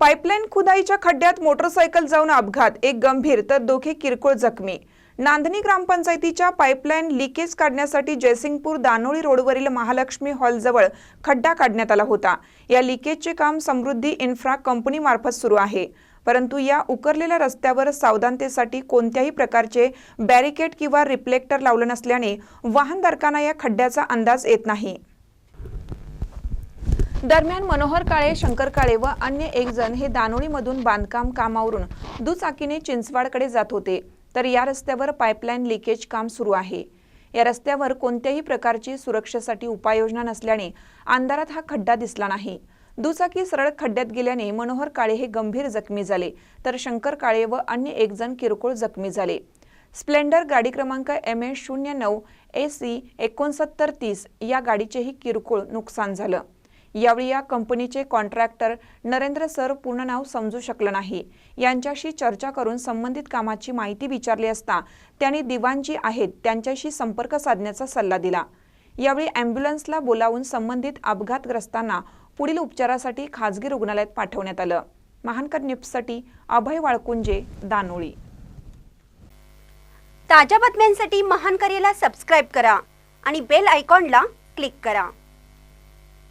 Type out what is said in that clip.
Pipeline खुदाईच्या खड्ड्यात motorcycle जाऊन अपघात एक गंभीर तर दोघे किरकोळ जखमी. नांदणी ग्रामपंचायतीच्या पाईपलाईन लिकेज काढण्यासाठी जयसिंगपूर दानोळी रोडवरील महालक्ष्मी हॉलजवळ खड्डा काढण्यात आला होता. या लिकेजचे काम समृद्धी इन्फ्रा कंपनीमार्फत सुरू आहे. परंतु या उकरलेल्या रस्त्यावर सावधानतेसाठी कोणत्याही प्रकारचे बॅरिकेड किंवा रिफ्लेक्टर लावलं नसल्याने वाहनधारकांना या खड्ड्याचा अंदाज येत नाही. दरम्यान मनोहर काळे शंकर काळे व अन्य एक जण हे दानोळीमधून बांधकाम कामावरून दुचाकीने चिंचवाडकडे जात होते. तर या रस्त्यावर पाईपलाईन लिकेज काम सुरू आहे. या रस्त्यावर कोणत्याही प्रकारची सुरक्षेसाठी उपाययोजना नसल्याने अंधारात हा खड्डा दिसला नाही. दुचाकी सरळ खड्ड्यात गेल्याने मनोहर काळे हे गंभीर जखमी झाले. तर शंकर काळे व अन्य एक जण किरकोळ जखमी झाले. स्प्लेंडर गाडी क्रमांक एम ए शून्य नऊ ए सी एकोणसत्तर तीस या गाडीचेही किरकोळ नुकसान झालं. यावेळी या कंपनीचे कॉन्ट्रॅक्टर नरेंद्र सर पूर्ण नाव समजू शकलं नाही. यांच्याशी चर्चा करून संबंधित कामाची माहिती विचारली असता त्यांनी दिवाणजी आहेत त्यांच्याशी संपर्क साधण्याचा सल्ला दिला. यावेळी अँब्युलन्सला बोलावून संबंधित अपघातग्रस्तांना पुढील उपचारासाठी खाजगी रुग्णालयात पाठवण्यात आलं. महानकर न्यूजसाठी अभय वाळकुंजे दानोळी. ताज्या बातम्यांसाठी महानकरेला सबस्क्राईब करा आणि बेल आयकॉनला क्लिक करा.